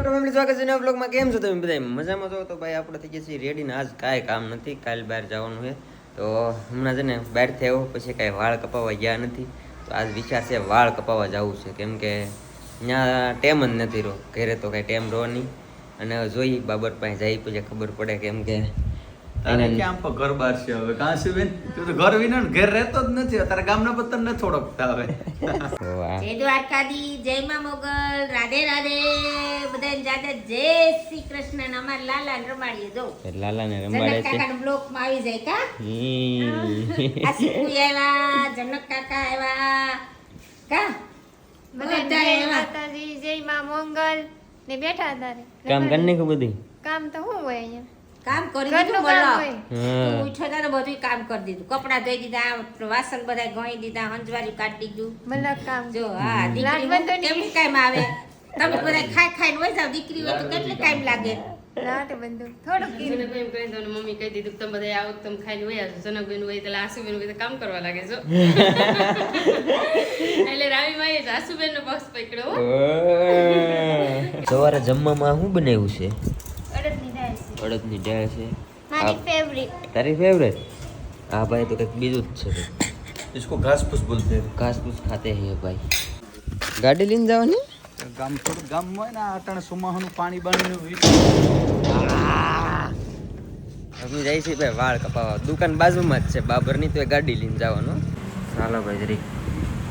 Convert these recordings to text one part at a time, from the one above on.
બ્લોગમાં કેમ છો તમે બધા મજામાં છો? તો ભાઈ આપણે થઈ ગયા છીએ આજ કાંઈ કામ નથી. કાલ બહાર જવાનું છે. તો હમણાં છે ને બહાર થયો, પછી કાંઈ વાળ કપાવવા ગયા નથી. તો આજ વિચાર છે વાળ કપાવવા જવું છે. કેમ કે ત્યાં ટેમ જ નથી રહો ઘરે તો કાંઈ ટેમ રહો નહીં. અને જોઈ બાબર પાસે જઈ પછી ખબર પડે કેમ કે તારે ક્યાં પર ઘર બાર છે હવે? કાં છે બેન? તું તો ઘર વિના ને ઘેર રહેતો જ નથી. અત્યારે ગામના પતન ને થોડોક હવે. જય દ્વારકાધી જય માં મોગલ રાધે રાધે. બધાને જાતે જય શ્રી કૃષ્ણ ને અમાર લાલા ને રમાડીએ. જો. લાલાને રમાડે જનક છે. કાકા બ્લોકમાં આવી જાય કા? હમ. આ સિકુ આવ્યા જનક કાકા આવ્યા. કા? બધા આવ્યા જય માં મોગલ. ને બેઠા હતા કામ કરને કે બધી? કામ તો શું હોય અહીંયા? કામ કરી દીધું. હા. ઉઠ્યો ત્યારે બધું કામ કરી દીધું. કપડા ધોઈ દીધા વાસણ બધા ગણી દીધા હંજવારી કાઢી દીધું. મતલબ કામ. જો હા દીકરી કેમ કામ આવે? તમે બધા ખાઈ ખાઈને હોય જાવ દીકરી હોય તો કેટલી ટાઈમ લાગે? લાટ બંધુ થોડુંક એમ કહી દો મમ્મી કહી દીધું કે તમે બધા આવો તમે ખાઈને વયા છો જનકબેન હોય એટલે આસુબેન હોય તો કામ કરવા લાગે છો એટલે રામી માએ આસુબેન નો પક્ષ પકડ્યો. સવારે જમવામાં શું બનાવ્યું છે. અડદની દાળ છે મારી આ- ફેવરિટ તારી ફેવરેટ હા ભાઈ તો કંઈક બીજું જ છે इसको घास फूस बोलते हैं ઘાસ પૂસ ખાતે હે ભાઈ ગાડી લઈને જવાની ગામ થોડું ગામ હોય ને અટાણે સુમાહાનું પાણી બાણીનું અમે જાય છે ભાઈ વાળ કપાવવા દુકાન બાજુમાં જ છે બાબરની તો એ ગાડી લઈને જવાનું ચાલો ભાઈ જરી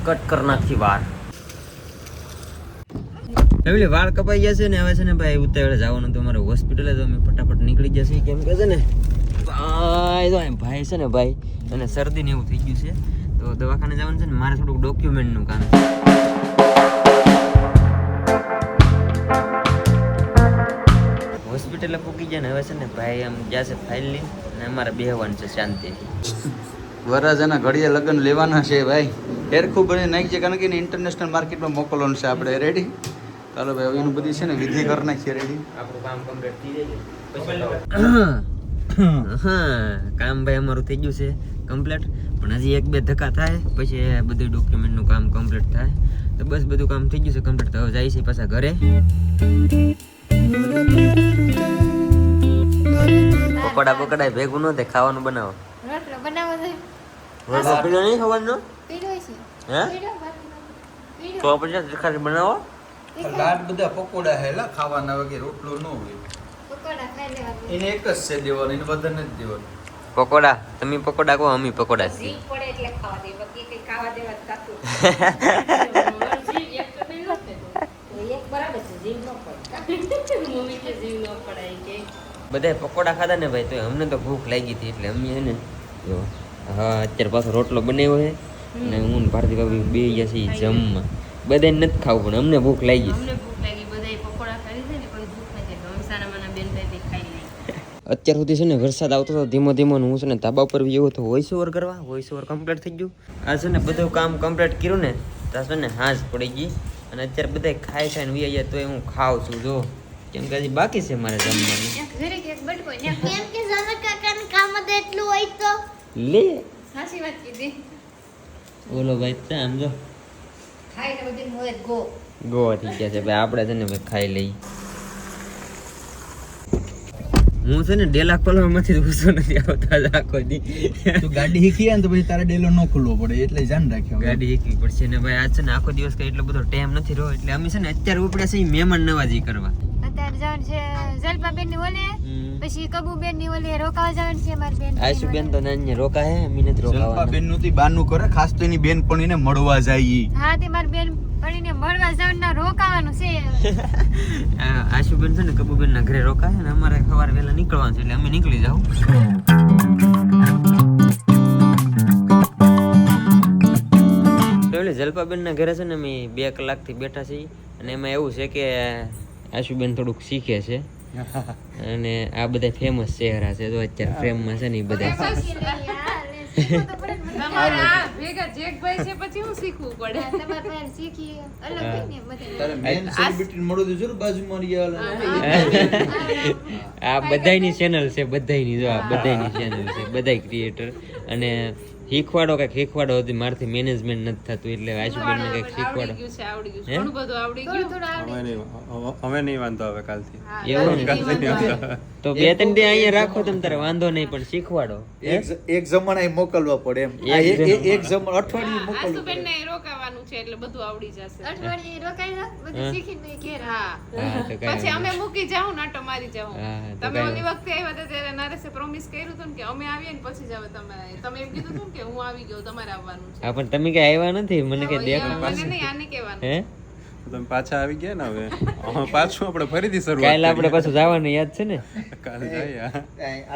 કટ કર નાખી વાળ એટલે વાળ કપાઈ ગયા છે ને હવે છે ને ભાઈ ઉતાવળે જવાનું તો અમારે હોસ્પિટલે, તો અમે ફટાફટ નીકળી જશે કેમ કે છે ને, ભાઈ તો એમ ભાઈ છે ને ભાઈ, અને શરદી ને એવું થઈ ગયું છે. તો દવાખાને જવાનું છે ને, મારે થોડુંક ડોક્યુમેન્ટનું કામ છે. હોસ્પિટલે પૂકી જાય ને, હવે છે ને ભાઈ આમ છે ફાઇલ લઈ અને અમારે બેહવાનું છે શાંતિથી. વરરાજાના ઘડીએ લગ્ન લેવાના છે ભાઈ. હેરખું બની નાખી છે કારણ કે ઇન્ટરનેશનલ માર્કેટમાં મોકલવાનું છે આપણે. રેડી ચાલો ભાઈ હવે એનું બધી છે ને વિધિ કરી નાખીએ રેડી આપણું કામ કમ્પ્લીટ થઈ જાય હા કામ ભાઈ અમારું થઈ ગયું છે કમ્પ્લીટ પણ હજી એક બે ધક્કા થાય પછી એ બધું ડોક્યુમેન્ટનું કામ કમ્પ્લીટ થાય. તો બસ બધું કામ થઈ ગયું છે કમ્પ્લીટ તો હવે જાય છે પાછા ઘરે. પકોડા પકોડા ભેગું ન થાય ખાવાનું બનાવો. રોટલો બનાવો છે. રોટલો પીળો નહીં ખાવાનો? હે. તો પછી ખાલી બનાવો? લાડ બધા પકોડા હેલા ખાવાના વગેરે રોટલો ન હોય. પકોડા ખાઈ લેવા એને એક જ છે દેવાનું એને બધા નથી દેવાનું. પકોડા તમે પકોડા કહો અમે પકોડા છીએ. જીભ પડે એટલે ખાવા દે બાકી કઈ ખાવા દેવા જ થતું એક બરાબર છે જીવ ન પડે. મમ્મી કે જીવ ન પડાય કે બધાય પકોડા ખાધા ને ભાઈ તો અમને તો ભૂખ લાગી હતી એટલે અમે એને ને હા અત્યારે પાછો રોટલો બનાવ્યો છે અને હું ભારતી ભાભી બે ગયા છીએ જમવા. બધાને નથી ખાવું પણ અમને ભૂખ લાગી છે. અમને ભૂખ લાગી બધાય પકોડા ખાઈ છે ને પણ ભૂખ નથી તો અમે બેન ભાઈ ખાઈ લઈ અત્યાર સુધી છે ને વરસાદ આવતો હતો ધીમો ધીમો હું છે ને ધાબા પર બી એવો તો વોઇસ ઓવર કરવા વોઇસ ઓવર કમ્પ્લીટ થઈ ગયું. આ છે ને બધું કામ કમ્પ્લીટ કર્યું ને ત્યાં છે ને હાંસ પડી ગઈ. અને અત્યારે બધા ખાઈ ખાઈને વી ગયા તોય હું ખાઉં છું જો. કેમ કે હજી બાકી છે મારે જમવાનું. એક જરીક એક બટકો ને કેમ કે જનક કાકાનું કામ જ એટલું હોય તો. લે. સાચી વાત કીધી. બોલો ભાઈ ચામ જો ખાઈને બધી મોએ ગો ગોવા થઈ ગયા છે. ભાઈ આપણે છે ને ભાઈ ખાઈ લઈ હું છે ને ડેલા ખોલવામાંથી ગુસ્સો નથી આવતા આખો દી. તું ગાડી શીખી ને તો પછી તારે ડેલો ન ખુલવો પડે એટલે ધ્યાન રાખ્યો ગાડી શીખવી પડશે ને ભાઈ આજ છે ને આખો દિવસ કઈ એટલો બધો ટાઈમ નથી રહ્યો એટલે અમે છે ને અત્યારે ઉપડ્યા છે મહેમાન નવાજી કરવા. જવાનું છે જલપાબેનની ઓલે. પછી કબુબેનની ઓલે રોકાવા જવાનું છે મારી બેન આયસુ બેન તો નાની રોકા હે અમે નથી શિલ્પા રોકાવાના. બેન બાનું કરે ખાસ તો એની બેન પણ મળવા જાય હા તે મારી બેન પડીને મળવા જવાનું ના રોકાવાનું છે. આયસુ બેન છે ને કબુબેન ના ઘરે રોકાય ને અમારે સવારે વહેલા નીકળવાનું છે એટલે અમે નીકળી જાવ તો એટલે ના ઘરે છે ને અમે બે કલાકથી બેઠા છીએ. અને એમાં એવું છે કે આશુબેન થોડુંક શીખે છે અને આ બધા ફેમસ ચહેરા છે તો અત્યારે ફ્રેમમાં છે ને એ બધા આ ભેગા જેકભાઈ છે પછી હું શીખવું પડે તમારે પાસે શીખી અલગ હોય ને બધે તારે મેન સેલિબ્રિટી મળો તો જરૂર બાજુમાં રહી આવેલા. આ બધાયની ચેનલ છે બધાયની જો આ બધાયની ચેનલ છે બધાય ક્રિએટર અને શીખવાડો કંઈક શીખવાડો હતી મારથી મેનેજમેન્ટ નથી થતું એટલે આશુબેન ને કંઈક શીખવાડો ગયું છે આવડી ગયું છે. હે? ઘણું બધું આવડી થોડું ગયું. થોડું આવડે હવે નહીં વાંધો આવે કાલથી. એવું. તો બે ત્રણ દી અહીંયા રાખો તમે તારે વાંધો નહીં પણ શીખવાડો. એક જમણ મોકલવા પડે એમ. એક જમણ. અઠવાડિયું મોકલવું છે એટલે બધું આવડી જશે. અઠવાડિયે રોકાઈ બધું શીખીને ઘેર હા. હા પછી અમે મૂકી જાઉં નાટો મારી જાઉં તમે ઓલી વખતે આવ્યા હતા ત્યારે નરેશે પ્રોમિસ કર્યું હતું ને કે અમે આવીએ ને પછી જાવ તમે તમે એમ કીધું હતું કે હું આવી ગયો તમારે આવવાનું છે. હા પણ તમે કઈ આવ્યા નથી? મને કે દેખ મને નહીં આને કહેવાનું. હે? તમે પાછા આવી ગયા ને હવે? પાછું આપણે ફરીથી શરૂ કાલે આપણે પાછું જવાનું યાદ છે ને. કાલે જાય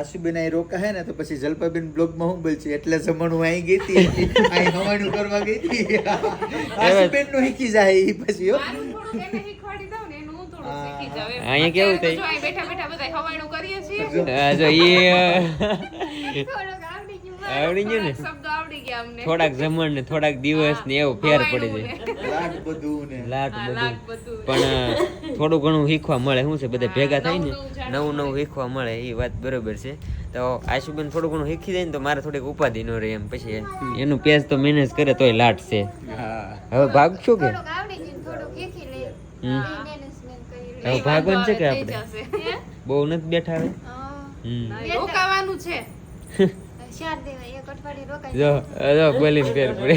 આશુબેન અહીં રોકાય ને તો પછી જલપાબેન બ્લોગમાં હું બોલશે એટલે જમણ હું અહીં ગઈ હતી અહીં હવાનું કરવા ગઈ હતી. આશુબેનનું હીકી જાય ઈ પછી. અહીંયા કેવું થઈ? થાય? બેઠા બેઠા બધા હવાયણું કરીએ છીએ. જો. એ આવડી ગયું ને? થોડાક શબ્દો આવડી ગયા અમને. થોડાક જમણ ને થોડાક દિવસ ને એવું ફેર પડી જાય. લાટ બધું ને. લાટ બધું. લાગ બધું. પણ થોડું ઘણું શીખવા મળે શું છે બધા ભેગા થાય ને નવું નવું શીખવા મળે એ વાત બરોબર છે. તો આશુબેન થોડું ઘણું શીખી જાય ને તો મારે થોડીક ઉપાધિ ન રહે એમ પછી એનું પેજ તો મેનેજ કરે તોય લાટ છે. હવે હવે ભાગશું કે? હવે ભાગવાનું છે કે આપણે. બહુ નથી બેઠા હવે? રોકાવાનું છે ચાર દેવાય એક અઠવાડિયે રોકાઈ જો જો બોલીને ફેર પડે.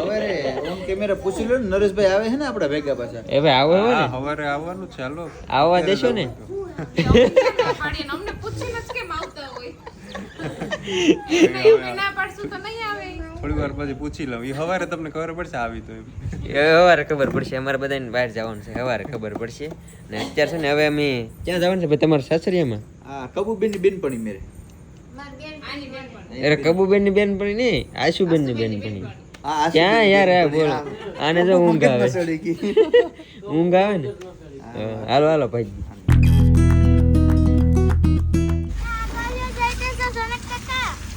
હવે રે ઓન કેમેરા પૂછી લો ને નરેશભાઈ આવે છે ને આપડા ભેગા પાછા? એ ભાઈ આવો ને. સવારે આવવાનું છે હાલો. આવવા દેશો ને. અમને ના પાડીએ ને અમને પૂછીને જ કેમ આવતા હોય? ના પાડશું તો નહીં આવે. થોડી વાર પછી પૂછી લઉં. એ સવારે તમને ખબર પડશે આવી તો એ સવારે ખબર પડશે. અમારે બધાને બહાર જવાનું છે. સવારે ખબર પડશે. ને અત્યારે છે ને હવે અમે ક્યાં જવાનું છે? ભાઈ તમારા સાસરિયામાં? હા કબુબેનની બેનપણી મેરે. અરે કબુબેનની બેનપણી નહીં આશુબેનની બેનપણી. હા, ક્યાં યાર બોલો? આને જો ઊંઘ આવે. ઊંઘ આવે ને? હાલો હાલો ભાઈ.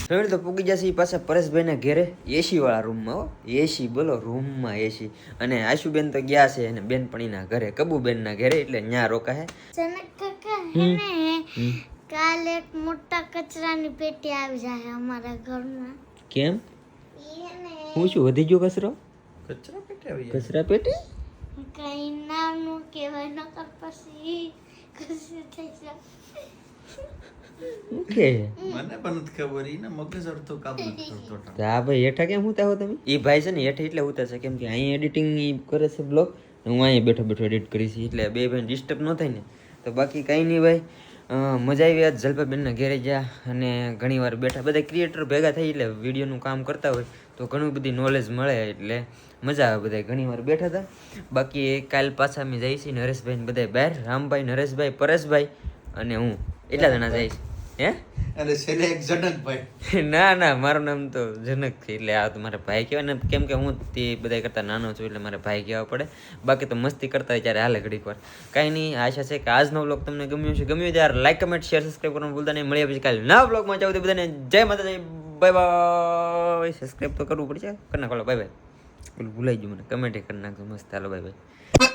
તો ફેમિલી તો પૂગી જશે એ પાછા પરેશભાઈના ઘેરે? એસી વાળા રૂમમાં હો. એસી બોલો રૂમમાં એસી. અને આશુબેન તો ગયા છે અને બેનપણીના ઘરે કબુબેનના ઘરે એટલે ત્યાં રોકા હે સોનક કાકા હે ને? કાલે એક મોટા કચરાની પેટી આવી જાય અમારા ઘરમાં. કેમ? ઈ ને હું શું વધી ગયો કચરો? કચરા પેટી આવી ગયા. કચરા પેટી? કઈ નામનું કહેવાય નકર પછી કશું થઈ જાય. શું કે? મને પણ નથી ખબર ઈ ને મગજ અડધો કામ નથી કરતો તો આ ભાઈ હેઠા કેમ હુતા હો તમે? એ ભાઈ છે ને હેઠે એટલે હુતા છે કેમ કે અહીં એડિટિંગ કરે છે બ્લોગ હું અહીંયા બેઠો બેઠો એડિટ કરીશ એટલે બે ભાઈ ડિસ્ટર્બ ન થાય ને. તો બાકી કંઈ નહીં ભાઈ. અ, મજા આવી આજ જલપાબેનના ઘેરે ગયા અને ઘણીવાર બેઠા. બધા ક્રિએટર ભેગા થઈ એટલે વિડીયોનું કામ કરતા હોય તો ઘણું બધી નોલેજ મળે એટલે મજા આવે બધા ઘણીવાર બેઠા હતા. બાકી કાલ પાછા અમે જઈશી નરેશભાઈ બધા બહાર. રામભાઈ, નરેશભાઈ, પરેશભાઈ અને હું. એટલા જણા જઈશ. હે? અને છેલ્લે એક જનકભાઈ ના ના મારું નામ તો જનક છે એટલે આ તો મારા ભાઈ કહેવાય ને કેમ કે હું તે બધા કરતાં નાનો છું એટલે મારે ભાઈ કહેવા પડે. બાકી તો મસ્તી કરતા ત્યારે હાલે ઘડીક વાર. કાંઈ નહીં આશા છે કે આજનો બ્લોગ તમને ગમ્યો છે ગમ્યું ત્યારે લાઈક કમેન્ટ શેર સબસ્ક્રાઈબ કરવાનું ભૂલતા નહીં. મળીએ પછી કાલે નવા બ્લોગમાં જાવ તો બધાને જય માતાજી બાય બાય સબસ્ક્રાઈબ તો કરવું પડશે. કરી નાખો બાય બાય ભૂલાઈ ગયું મને. કમેન્ટ કરી નાખજો. મસ્ત હાલો બાય બાય